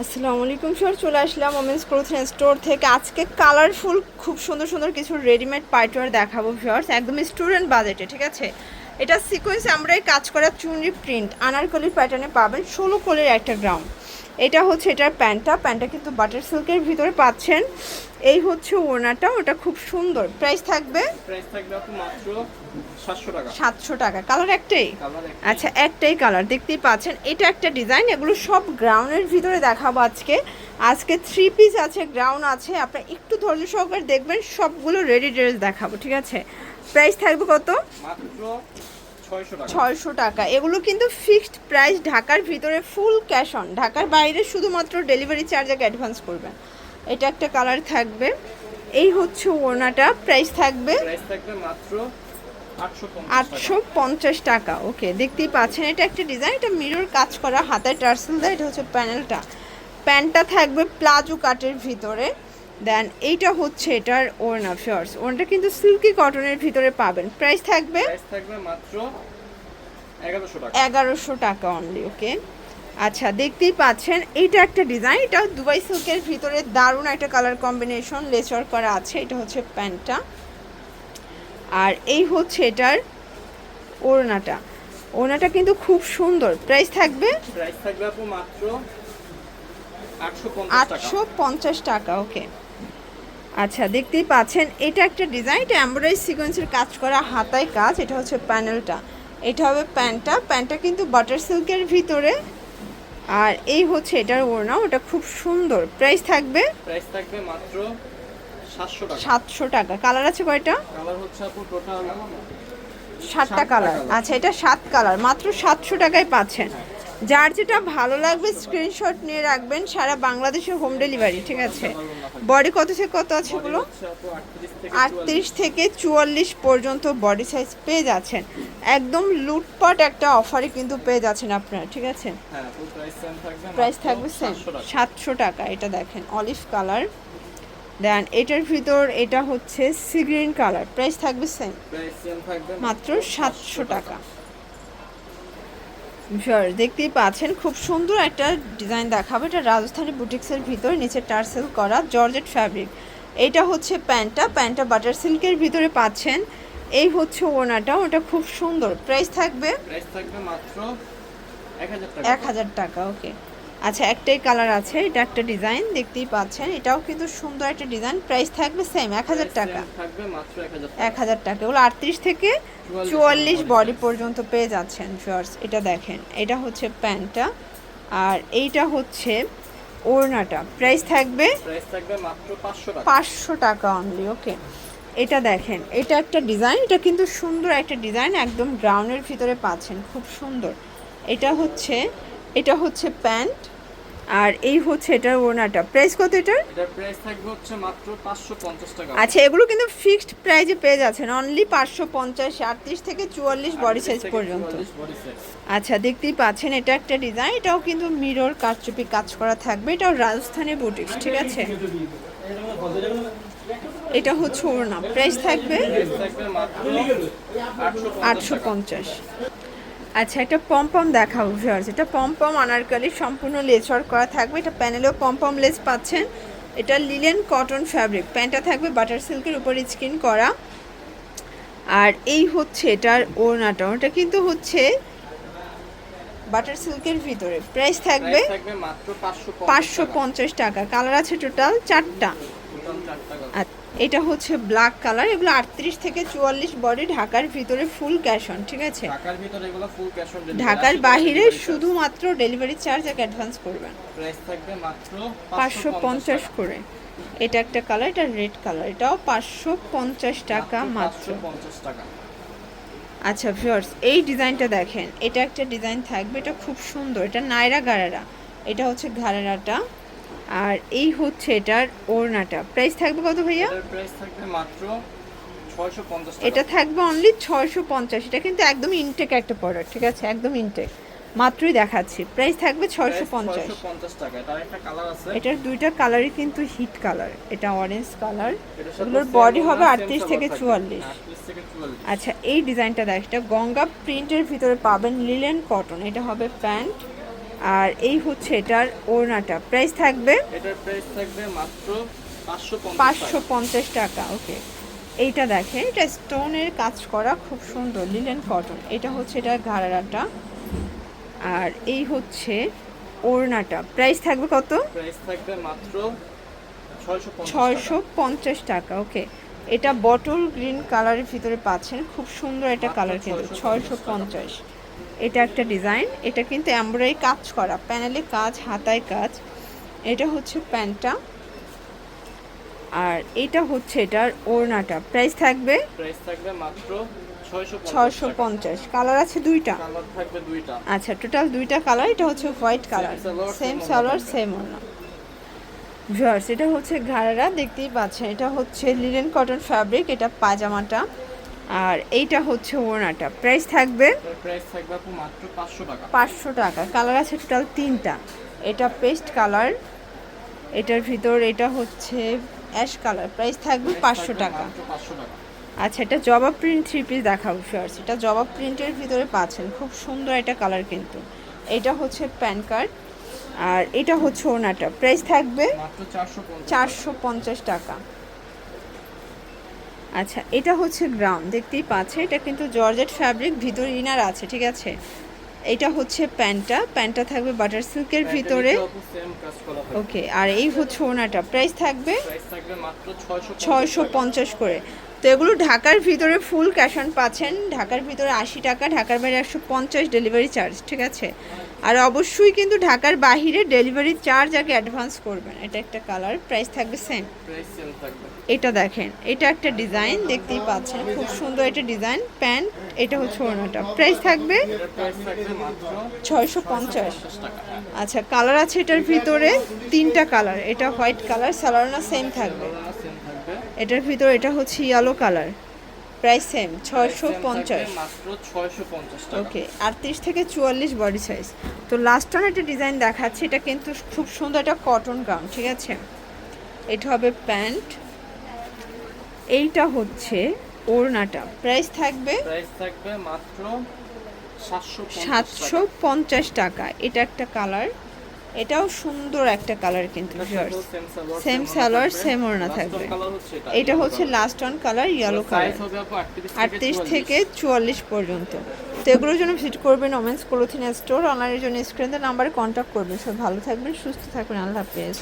আসসালামু আলাইকুম স্যার, চলে আসলাম ওমেন্স ক্লোথ স্টোর থেকে। আজকে কালারফুল খুব সুন্দর সুন্দর কিছু রেডিমেড পাইটওয়ার দেখাবো ভিউয়ার্স একদম স্টুডেন্ট বাজেটে ঠিক আছে? এটা সিকোয়েন্স আমরা কাজ করা চুনরি প্রিন্ট আনারকলির প্যাটার্নে পাবেন, ষোলো কোলের একটা গ্রাউন্ড এটা হচ্ছে এটার প্যান্টটা। প্যান্টটা কিন্তু বাটার সিল্কের ভিতরে পাচ্ছেন। এই হচ্ছে ওড়নাটা ওটা খুব সুন্দর। প্রাইস থাকবে? প্রাইস থাকবে মাত্র 700 টাকা। সাতশো টাকা। কালার একটাই? আচ্ছা একটাই কালার দেখতেই পাচ্ছেন। এটা একটা ডিজাইন এগুলো সব গ্রাউন্ডের ভিতরে দেখাবো আজকে। আজকে থ্রি পিস আছে গ্রাউন্ড আছে। আপনার একটু ধৈর্য সহকারে দেখবেন সবগুলো রেডি ড্রেস দেখাবো ঠিক আছে? প্রাইস থাকবে কত? মাত্র 600 টাকা ছয়শো টাকা। এগুলো কিন্তু ফিক্সড প্রাইস ঢাকার ভিতরে ফুল ক্যাশ অন ঢাকার বাইরে শুধুমাত্র ডেলিভারি চার্জ আগে অ্যাডভান্স করবেন। এটা একটা কালার থাকবে। এই হচ্ছে ওড়নাটা। প্রাইস থাকবে মাত্র আটশো পঞ্চাশ টাকা। ওকে দেখতেই পাচ্ছেন এটা একটা ডিজাইন এটা মিরর কাজ করা হাতায় টার্সেল দেয় এটা হচ্ছে প্যানেলটা প্যান্টটা থাকবে প্লাজো কাটের ভিতরে। দেন এইটা হচ্ছে এটার ওড়না ফিয়ার্স ওড়নাটা কিন্তু সিল্কি কটনের ভিতরে পাবেন। প্রাইস থাকবে প্রাইস থাকবে মাত্র 1100 টাকা। এগারোশো টাকা অনলি ওকে আচ্ছা দেখতেই পাচ্ছেন এইটা একটা ডিজাইন এটা দুবাই সিল্কের ভিতরে দারুণ একটা কালার কম্বিনেশন লেচার করা আছে এটা হচ্ছে প্যান্টটা। আর এই হচ্ছে এটার ওড়নাটা। ওড়নাটা কিন্তু খুব সুন্দর। প্রাইস থাকবে প্রাইস থাকবে আপু মাত্র 850 টাকা। আটশো পঞ্চাশ টাকা ওকে আচ্ছা দেখতেই পাচ্ছেন এটা একটা ডিজাইন এটা এমব্রয়ডারি সিকোয়েন্সের কাজ করা হাতায় কাজ এটা হচ্ছে প্যানেলটা। এটা হবে প্যান্টটা প্যান্টটা কিন্তু বাটার সিল্কের ভিতরে। আর এই হচ্ছে এটার ওড়না ওটা খুব সুন্দর। প্রাইস থাকবে? প্রাইস থাকবে মাত্র 700 টাকা। সাতশো টাকা। কালার আছে কয়টা? কালার হচ্ছে আপু টোটাল সাতটা সাতটা কালার আচ্ছা এটা সাত কালার মাত্র সাতশো টাকায় পাচ্ছেন। যার যেটা ভালো লাগবে স্ক্রিনশট নিয়ে রাখবেন সারা বাংলাদেশে হোম ডেলিভারি ঠিক আছে? বডি কত থেকে কত আছে এগুলো? হচ্ছে আপু 38 থেকে আটত্রিশ থেকে চুয়াল্লিশ পর্যন্ত বডি সাইজ পেয়ে যাচ্ছেন। একদম লুটপাট একটা অফারে কিন্তু পেয়ে যাচ্ছেন আপনারা ঠিক আছে? হ্যাঁ প্রাইস থাকবে প্রাইস সেম সাতশো টাকা। এটা দেখেন অলিভ কালার দেন এটার ভিতর এটা হচ্ছে সি গ্রিন কালার প্রাইস থাকবে সেম থাকবে মাত্র সাতশো টাকা। শিওর দেখতেই পাচ্ছেন খুব সুন্দর একটা ডিজাইন দেখাবো। এটা রাজস্থানী বুটিক্সের ভিতরে নিচে টার্সেল করা জর্জেট ফ্যাব্রিক এটা হচ্ছে প্যান্টটা প্যান্টটা বাটার সিল্কের ভিতরে পাচ্ছেন। এই হচ্ছে ওনাটা ওটা খুব সুন্দর। প্রাইস থাকবে? প্রাইস থাকবে মাত্র এক হাজার টাকা। ওকে আচ্ছা একটাই কালার আছে এটা একটা ডিজাইন দেখতেই পাচ্ছেন। এটাও কিন্তু সুন্দর একটা ডিজাইন প্রাইস থাকবে সেম এক হাজার টাকা। থাকবে মাত্র 1000 টাকা। এক হাজার টাকা। এগুলো আটত্রিশ থেকে চুয়াল্লিশ বডি পর্যন্ত। পেয়ে যাচ্ছেন শর্টস এটা দেখেন। এটা হচ্ছে প্যান্টটা। আর এইটা হচ্ছে ওড়নাটা। প্রাইস থাকবে প্রাইস থাকবে মাত্র 500 টাকা। পাঁচশো টাকা অনলি ওকে এটা দেখেন এটা একটা ডিজাইন এটা কিন্তু সুন্দর একটা ডিজাইন একদম গ্রাউন্ডের ভিতরে পাচ্ছেন খুব সুন্দর। এটা হচ্ছে এটা হচ্ছে প্যান্ট আর এই হচ্ছে এটার ওড়নাটা। প্রাইস কত এটার? এটার প্রাইস থাকবে হচ্ছে মাত্র 550 টাকা। আচ্ছা এগুলো কিন্তু ফিক্সড প্রাইজে পেয়ে যাচ্ছেন। অনলি পাঁচশো পঞ্চাশ আটত্রিশ থেকে চুয়াল্লিশ বডি সাইজ পর্যন্ত। আচ্ছা দেখতেই পাচ্ছেন এটা একটা ডিজাইন এটাও কিন্তু মিরর কারচুপি কাজ করা থাকবে। এটাও রাজস্থানী বুটিক্স ঠিক আছে? এটা হচ্ছে ওড়না। প্রাইস থাকবে প্রাইস থাকবে মাত্র 850 আটশো পঞ্চাশ। আচ্ছা একটা পম্পম দেখাবো ভিউয়ার্স এটা পম্পম আনারকালি সম্পূর্ণ লেচর করা থাকবে। এটা প্যানেলেও পম্পম লেস পাচ্ছেন। এটা লিলেন কটন ফ্যাব্রিক। প্যান্টটা থাকবে বাটার সিল্কের উপর স্কিন করা। আর এই হচ্ছে এটার ওড়নাটা। ওটা কিন্তু হচ্ছে বাটার সিল্কের ভিতরে। প্রাইস থাকবে প্রাইস থাকবে মাত্র 550 পাঁচশো পঞ্চাশ টাকা। কালার আছে টোটাল চারটা। টোটাল 4 টাকা আর এটা হচ্ছে ব্ল্যাক কালার এগুলো আটত্রিশ থেকে চুয়াল্লিশ বডি ঢাকার ভিতরে ফুল ক্যাশ অন ঠিক আছে? ঢাকার ভিতরে এগুলো ফুল ক্যাশ অন ঢাকার বাহিরে শুধুমাত্র ডেলিভারি চার্জ এক অ্যাডভান্স করবেন প্রাইস থাকবে মাত্র পাঁচশো পঞ্চাশ করে। এটা একটা কালার এটা রেড কালার এটাও পাঁচশো পঞ্চাশ টাকা মাত্র। 550 টাকা। আচ্ছা ভিউয়ার্স এই ডিজাইনটা দেখেন। এটা একটা ডিজাইন থাকবে এটা খুব সুন্দর এটা নায়রা গারারা এটা হচ্ছে ঘারারাটা আর এই হচ্ছে এটার ওড়নাটা। প্রাইস থাকবে কত ভাইয়া? প্রাইস থাকবে মাত্র 650 এটা থাকবে অনলি ছয়শো পঞ্চাশ। এটা কিন্তু একদম ইনটেক একটা প্রোডাক্ট ঠিক আছে? একদম ইনটেক মাত্রই দেখাচ্ছি। প্রাইস থাকবে ছয়শো পঞ্চাশ। 650 টাকা। এটার একটা কালার আছে। এটার দুইটা কালারই কিন্তু হিট কালার এটা অরেঞ্জ কালার এগুলোর বডি হবে আটত্রিশ থেকে চুয়াল্লিশ। হ্যাঁ, 38 থেকে 44 আচ্ছা এই ডিজাইনটা দেখ এটা গঙ্গা প্রিন্টের ভিতরে পাবেন লিলেন কটন এটা হবে প্যান্ট। আর এই হচ্ছে এটার ওড়নাটা। প্রাইস থাকবে? এটার প্রাইস থাকবে মাত্র পাঁচশো পঞ্চাশ টাকা। ওকে এইটা দেখেন এটা স্টোনের কাজ করা খুব সুন্দর লিলেন কটন এটা হচ্ছে এটা ঘাড়াটা আর এই হচ্ছে ওড়নাটা। প্রাইস থাকবে কত? প্রাইস থাকবে মাত্র ছয়শো পঞ্চাশ টাকা। ওকে এটা বটল গ্রিন কালারের ভিতরে পাচ্ছেন। খুব সুন্দর একটা কালার কিন্তু 650 ছয়শো পঞ্চাশ। এটা একটা ডিজাইন এটা কিন্তু এমব্রয়ডারি কাজ করা প্যানেলে কাজ হাতায় কাজ। এটা হচ্ছে প্যান্টটা। আর এটা হচ্ছে এটার ওড়নাটা। প্রাইস থাকবে প্রাইস থাকবে মাত্র ছয়শো ছয়শো পঞ্চাশ। কালার আছে দুইটা। কালার থাকবে দুইটা। আচ্ছা টোটাল দুইটা কালার এটা হচ্ছে white colour. Same salwar. Same ওড়না। ভিউয়ার্স এটা হচ্ছে ঘাড়ারা দেখতেই পাচ্ছেন। এটা হচ্ছে লিলেন কটন ফ্যাব্রিক এটা পাজামাটা আর এইটা হচ্ছে ওড়নাটা। প্রাইস থাকবে প্রাইস থাকবে আপু মাত্র পাঁচশো টাকা। পাঁচশো টাকা। কালার আছে টোটাল তিনটা। এটা পেস্ট কালার এটার ভিতর এটা হচ্ছে অ্যাশ কালার প্রাইস থাকবে Price পাঁচশো থাকবে টাকা। মাত্র পাঁচশো টাকা। আচ্ছা এটা জবা প্রিন্ট থ্রি পিস দেখাবো ফার্স্ট এটা জবা প্রিন্টের ভিতরে পাচ্ছেন। খুব সুন্দর একটা কালার কিন্তু। এটা হচ্ছে প্যান কার্ড আর এটা হচ্ছে ওনাটা প্রাইস থাকবে চারশো পঞ্চাশ টাকা। আচ্ছা এটা হচ্ছে গ্রাউন্ড দেখতেই পাচ্ছে এটা কিন্তু জর্জেট ফ্যাব্রিক ভিতর ইনার আছে ঠিক আছে? এটা হচ্ছে প্যান্টটা প্যান্টটা থাকবে বাটার সিল্কের ভিতরে। ওকে আর এই হচ্ছে ওনাটা প্রাইস থাকবে ছয়শো পঞ্চাশ করে। তো এগুলো ঢাকার ভিতরে ফুল ক্যাশ অন পাচ্ছেন ঢাকার ভিতরে আশি টাকা ঢাকার বাইরে একশো পঞ্চাশ ডেলিভারি চার্জ ঠিক আছে? আর অবশ্যই কিন্তু ঢাকার বাহিরে ডেলিভারি চার্জ আগে অ্যাডভান্স করবেন। এটা একটা কালার প্রাইস থাকবে সেম এটা দেখেন এটা একটা ডিজাইন দেখতেই পাচ্ছেন। খুব সুন্দর একটা ডিজাইন প্যান্ট এটা হচ্ছে ওনাটা প্রাইস থাকবে ছয়শো পঞ্চাশ। আচ্ছা কালার আছে এটার ভিতরে তিনটা কালার এটা হোয়াইট কালার সালোয়ারনা সেম থাকবে। এটার ভিতর এটা হচ্ছে ইয়েলো কালার প্রাইস সেম ছয়শো পঞ্চাশ। ওকে আটত্রিশ থেকে চুয়াল্লিশ বডি সাইজ তো লাস্ট অন একটা ডিজাইন দেখাচ্ছি এটা কিন্তু খুব সুন্দর একটা কটন গাউন ঠিক আছে? এটা হবে প্যান্ট। এইটা হচ্ছে ওড়নাটা। প্রাইস থাকবে প্রাইস থাকবে মাত্র সাতশো পঞ্চাশ টাকা। এটা একটা কালার এটাও সুন্দর একটা কালার কিন্তু সেম সালোয়ার, সেম ওড়না থাকবে। এটা। হচ্ছে last one colour yellow colour size হবে আপু 38 আটত্রিশ থেকে চুয়াল্লিশ পর্যন্ত। তো এগুলোর জন্য ভিজিট করবেন ওমেন্স ক্লোথিং স্টোর অনলাইনের জন্য স্ক্রিনের নাম্বারে কন্ট্যাক্ট করবেন। সব ভালো থাকবেন সুস্থ থাকবেন। আল্লাহ হাফেজ।